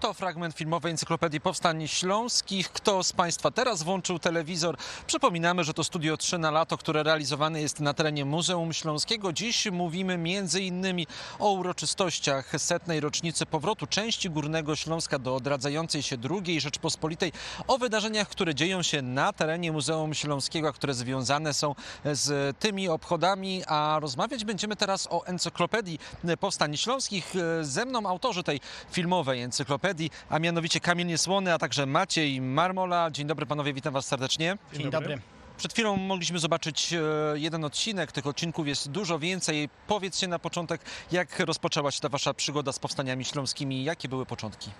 To fragment filmowej Encyklopedii Powstań Śląskich. Kto z Państwa teraz włączył telewizor? Przypominamy, że to Studio 3 na lato, które realizowane jest na terenie Muzeum Śląskiego. Dziś mówimy innymi o uroczystościach setnej rocznicy powrotu części Górnego Śląska do odradzającej się II Rzeczpospolitej, o wydarzeniach, które dzieją się na terenie Muzeum Śląskiego, a które związane są z tymi obchodami, a rozmawiać będziemy teraz o Encyklopedii Powstań Śląskich. Ze mną autorzy tej filmowej encyklopedii, a mianowicie Kamil Niesłony, a także Maciej Marmola. Dzień dobry panowie, witam was serdecznie. Dzień, dobry. Przed chwilą mogliśmy zobaczyć e, jeden odcinek, tych odcinków jest dużo więcej. Powiedzcie na początek, jak rozpoczęła się ta wasza przygoda z powstaniami śląskimi, jakie były początki?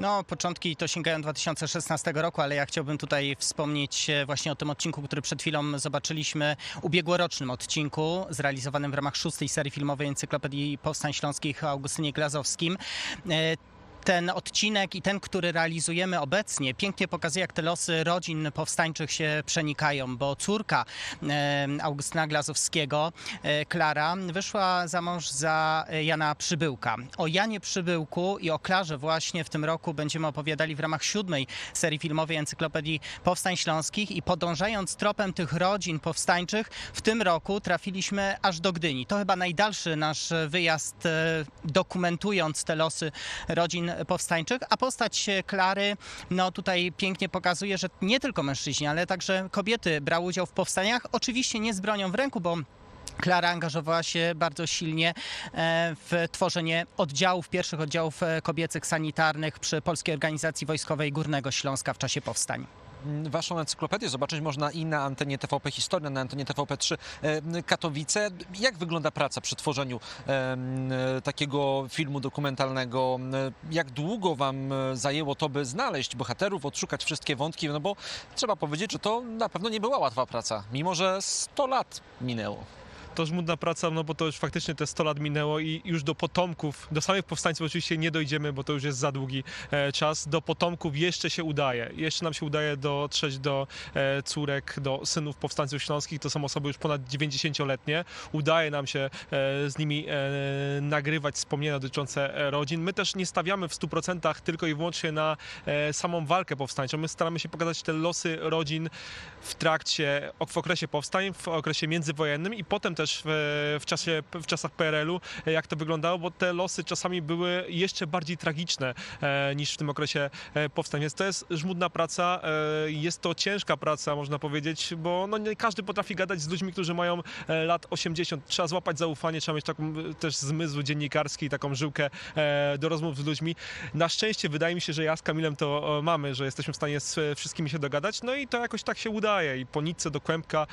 No, początki to sięgają 2016 roku, ale ja chciałbym tutaj wspomnieć e, właśnie o tym odcinku, który przed chwilą zobaczyliśmy, ubiegłorocznym odcinku zrealizowanym w ramach szóstej serii filmowej Encyklopedii Powstań Śląskich Augustynie Glazowskim. Ten odcinek i ten, który realizujemy obecnie, pięknie pokazuje, jak te losy rodzin powstańczych się przenikają, bo córka Augustyna Glazowskiego, e, Klara, wyszła za mąż za e, Jana Przybyłka. O Janie Przybyłku i o Klarze właśnie w tym roku będziemy opowiadali w ramach siódmej serii filmowej Encyklopedii Powstań Śląskich i podążając tropem tych rodzin powstańczych, w tym roku trafiliśmy aż do Gdyni. To chyba najdalszy nasz wyjazd e, dokumentując te losy rodzin powstańczych, a postać Klary no tutaj pięknie pokazuje, że nie tylko mężczyźni, ale także kobiety brały udział w powstaniach, oczywiście nie z bronią w ręku, bo Klara angażowała się bardzo silnie e, w tworzenie oddziałów, pierwszych oddziałów e, kobiecych sanitarnych przy Polskiej Organizacji Wojskowej Górnego Śląska w czasie powstań. Waszą encyklopedię zobaczyć można i na antenie TVP Historia, na antenie TVP3 e, Katowice. Jak wygląda praca przy tworzeniu e, takiego filmu dokumentalnego? E, Jak długo wam zajęło to, by znaleźć bohaterów, odszukać wszystkie wątki? No bo trzeba powiedzieć, że to na pewno nie była łatwa praca, mimo że 100 lat minęło to żmudna praca, no bo to już faktycznie te 100 lat minęło i już do potomków, do samych powstańców oczywiście nie dojdziemy, bo to już jest za długi e, czas. Do potomków jeszcze się udaje. Jeszcze nam się udaje dotrzeć do e, córek, do synów powstańców śląskich. To są osoby już ponad 90-letnie. Udaje nam się e, z nimi nagrywać wspomnienia dotyczące rodzin. My też nie stawiamy w 100% tylko i wyłącznie na samą walkę powstańczą. My staramy się pokazać te losy rodzin w trakcie, w okresie powstań, w okresie międzywojennym i potem też w, w, czasie, w czasach PRL-u, jak to wyglądało, bo te losy czasami były jeszcze bardziej tragiczne e, niż w tym okresie e, powstań. Więc to jest żmudna praca, e, jest to ciężka praca, można powiedzieć, bo no, nie każdy potrafi gadać z ludźmi, którzy mają lat 80. Trzeba złapać zaufanie, trzeba mieć taką też zmysł dziennikarski, taką żyłkę do rozmów z ludźmi. Na szczęście wydaje mi się, że ja z Kamilem to mamy, że jesteśmy w stanie z wszystkimi się dogadać, no i to jakoś tak się udaje i po nitce do kłębka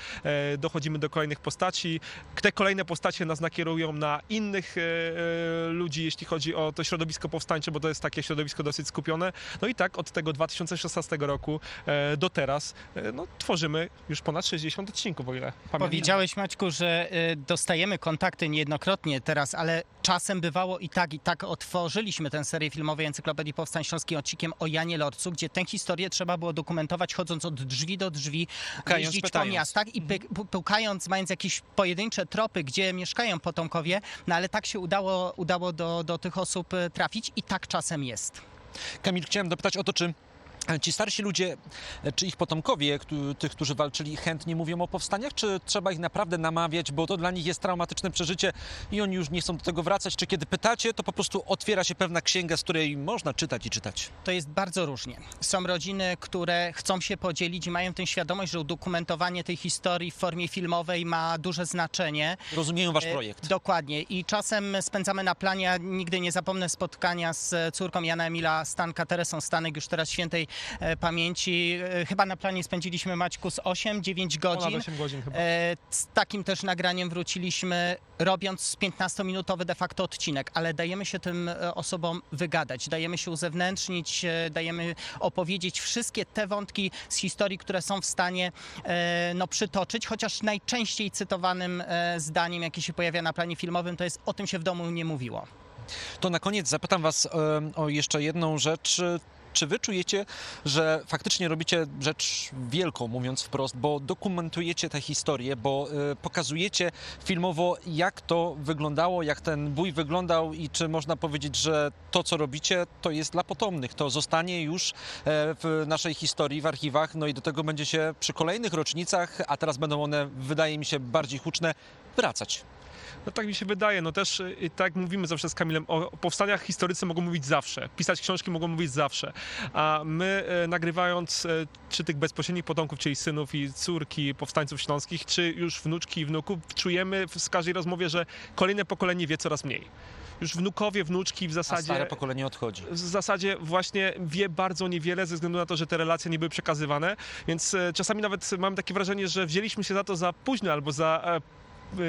dochodzimy do kolejnych postaci. Te kolejne postacie nas nakierują na innych e, e, ludzi, jeśli chodzi o to środowisko powstańcze, bo to jest takie środowisko dosyć skupione. No i tak od tego 2016 roku e, do teraz no, tworzymy już ponad 60 odcinków, o ile pamiętam. Powiedziałeś Maćku, że dostajemy kontakty niejednokrotnie teraz, ale czasem bywało i tak, i tak otworzyliśmy tę serię filmowej Encyklopedii Powstań Śląskich odcinkiem o Janie Lorcu, gdzie tę historię trzeba było dokumentować chodząc od drzwi do drzwi, Pukając, jeździć po pytając. miastach i py- pu- pukając, mając jakieś pojedyncze tropy, gdzie mieszkają potomkowie, no ale tak się udało, udało do, do tych osób y, trafić i tak czasem jest. Kamil, chciałem dopytać o to, czy ci starsi ludzie, czy ich potomkowie, tych, którzy walczyli, chętnie mówią o powstaniach, czy trzeba ich naprawdę namawiać, bo to dla nich jest traumatyczne przeżycie i oni już nie chcą do tego wracać, czy kiedy pytacie, to po prostu otwiera się pewna księga, z której można czytać i czytać? To jest bardzo różnie. Są rodziny, które chcą się podzielić i mają tę świadomość, że udokumentowanie tej historii w formie filmowej ma duże znaczenie. Rozumieją wasz E, projekt. Dokładnie. I czasem spędzamy na planie, nigdy nie zapomnę spotkania z córką Jana Emila Stanka, Teresą Stanek, już teraz świętej e, pamięci. E, Chyba na planie spędziliśmy Maćku z 8-9 Ponad godzin. 8 godzin chyba. E, Z takim też nagraniem wróciliśmy, robiąc 15-minutowy de facto odcinek, ale dajemy się tym e, osobom wygadać, dajemy się uzewnętrznić, e, dajemy opowiedzieć wszystkie te wątki z historii, które są w stanie e, no, przytoczyć, chociaż najczęściej cytowanym e, zdaniem, jakie się pojawia na planie filmowym, to jest o tym się w domu nie mówiło. To na koniec zapytam was o jeszcze jedną rzecz. Czy wy czujecie, że faktycznie robicie rzecz wielką, mówiąc wprost, bo dokumentujecie tę historię, bo y, pokazujecie filmowo, jak to wyglądało, jak ten bój wyglądał i czy można powiedzieć, że to, co robicie, to jest dla potomnych, to zostanie już e, w naszej historii, w archiwach, no i do tego będzie się przy kolejnych rocznicach, a teraz będą one, wydaje mi się, bardziej huczne, wracać. No tak mi się wydaje, no też y, tak jak mówimy zawsze z Kamilem, o powstaniach historycy mogą mówić zawsze, pisać książki mogą mówić zawsze, a my e, nagrywając e, czy tych bezpośrednich potomków, czyli synów i córki powstańców śląskich, czy już wnuczki i wnuków, czujemy w z każdej rozmowie, że kolejne pokolenie wie coraz mniej. Już wnukowie, wnuczki w A zasadzie... stare pokolenie odchodzi. w zasadzie właśnie wie bardzo niewiele ze względu na to, że te relacje nie były przekazywane, więc czasami nawet mam takie wrażenie, że wzięliśmy się za to za późno albo za e,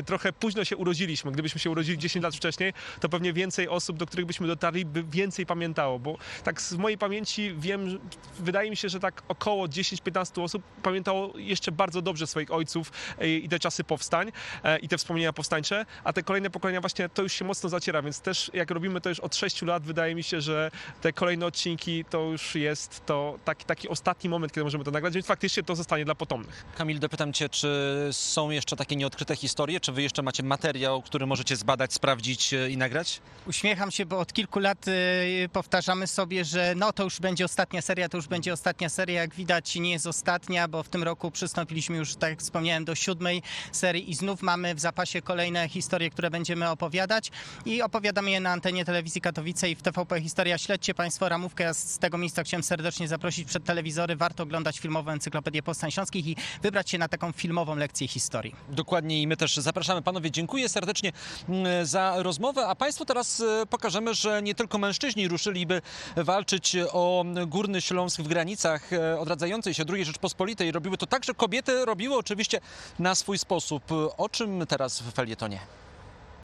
trochę późno się urodziliśmy. Gdybyśmy się urodzili 10 lat wcześniej, to pewnie więcej osób, do których byśmy dotarli, by więcej pamiętało, bo tak z mojej pamięci wiem, wydaje mi się, że tak około 10-15 osób pamiętało jeszcze bardzo dobrze swoich ojców e, i te czasy powstań e, i te wspomnienia powstańcze, a te kolejne pokolenia właśnie to już się mocno zaciera, więc też jak robimy to już od 6 lat, wydaje mi się, że te kolejne odcinki to już jest to taki, taki ostatni moment, kiedy możemy to nagrać, więc faktycznie to zostanie dla potomnych. Kamil, dopytam cię, czy są jeszcze takie nieodkryte historie, czy wy jeszcze macie materiał, który możecie zbadać, sprawdzić e, i nagrać? Uśmiecham się, bo od kilku lat y, powtarzamy sobie, że no to już będzie ostatnia seria, to już będzie ostatnia seria. Jak widać nie jest ostatnia, bo w tym roku przystąpiliśmy już, tak jak wspomniałem, do siódmej serii i znów mamy w zapasie kolejne historie, które będziemy opowiadać i opowiadamy je na antenie telewizji Katowice i w TVP Historia. Śledźcie Państwo ramówkę. Ja z tego miejsca chciałem serdecznie zaprosić przed telewizory. Warto oglądać filmową encyklopedię powstań śląskich i wybrać się na taką filmową lekcję historii. Dokładnie i my też zapraszamy panowie. Dziękuję serdecznie mm, za rozmowę, a państwu teraz e, pokażemy, że nie tylko mężczyźni ruszyliby walczyć o Górny Śląsk w granicach e, odradzającej się II Rzeczpospolitej. Robiły to także kobiety, robiły oczywiście na swój sposób. O czym teraz w felietonie?